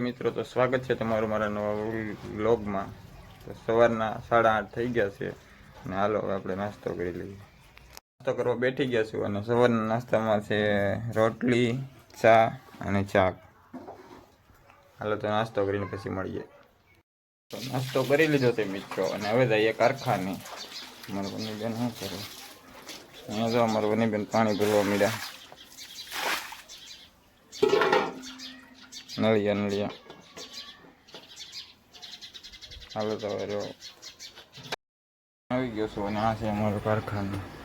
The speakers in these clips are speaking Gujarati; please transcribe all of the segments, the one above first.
મિત્રો, તો સ્વાગત છે તમારું મારા નવા વ્લોગમાં. તો સવારના સાડા આઠ થઈ ગયા છે અને હાલો હવે આપણે નાસ્તો કરી લઈએ. નાસ્તો કરવા બેઠી ગયા છું અને સવારના નાસ્તામાં છે રોટલી, ચા અને ચાક હાલો તો નાસ્તો કરીને પછી મળીએ. તો નાસ્તો કરી લીધો છે મિત્રો અને હવે જઈએ કારખાને. મારા વનીબેન શું કરે? અહીંયા જો અમારું વનીબેન પાણી ભરવા મળ્યા નળિયા નળિયા હાલો તો રહ્યો આવી ગયો છું અને આ છે અમારું કારખાનું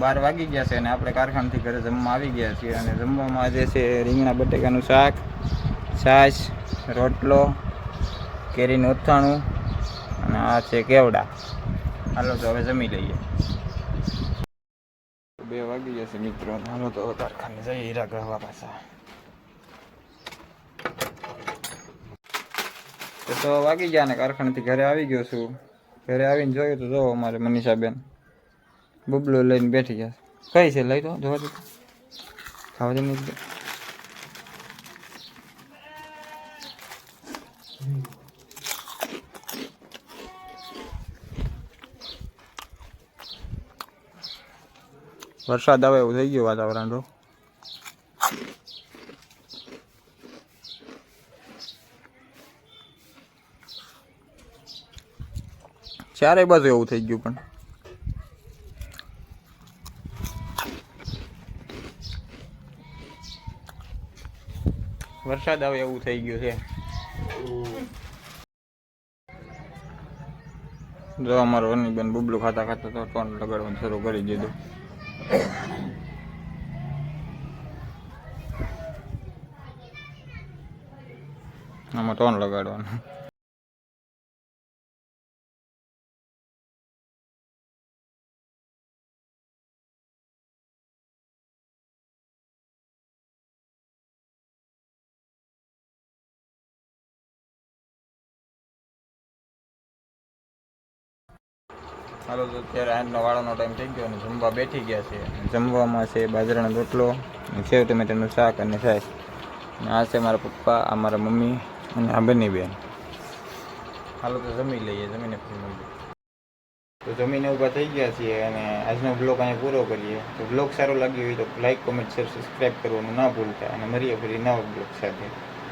બાર વાગી ગયા છે અને આપણે કારખાનાથી ઘરે જમવા આવી ગયા છીએ અને જમવામાં આજે છે રીંગણા, બટેકાનું શાક, છાશ, રોટલો, કેરીનું અથાણું અને આ છે કેવડા. હાલો તો હવે જમી લઈએ. બે વાગી ગયા છે મિત્રો હાલો તો કારખાને જઈએ હીરા ગહવા પાછા. તો તો વાગી ગયા ને કારખાનેથી ઘરે આવી ગયો છું. ઘરે આવીને જોયું તો જો અમારે મનીષાબેન. બબલો લઈને બેઠી ગયા. કઈ છે? લઈ તો, જોવા દે. ખાવા દે નહીં વરસાદ આવે એવું થઈ ગયું વાતાવરણ તો. ચારે બાજુ એવું થઈ ગયું પણ. વરસાદ આવે એવું થઈ ગયું છે. જો અમારો વની બેન બબલું ખાતા ખાતા તો ટોન લગાડવાનું શરૂ કરી દીધું. આમાં ટોન લગાડવાનું. હાલો તો અત્યારે આજનો વાળાનો ટાઈમ થઈ ગયો અને જમવા બેઠી ગયા છે. જમવામાં છે બાજરાનો રોટલો અને સેવ ટમેટાનું શાક અને સાસ અને આ છે મારા પપ્પા આ મારા મમ્મી અને આ બંને બેન. હાલો તો જમી લઈએ જમીને પછી મળીએ. તો જમીને ઊભા થઈ ગયા છીએ અને આજનો બ્લોગ અહીંયા પૂરો કરીએ. તો બ્લોગ સારો લાગ્યો હોય તો લાઈક કોમેન્ટ શેર સબસ્ક્રાઈબ કરવાનું ના ભૂલતા. અને મળીએ ફરી નવા બ્લોગ સાથે.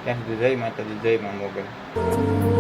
ત્યાં સુધી જય માતાજી જય મા મોગલ.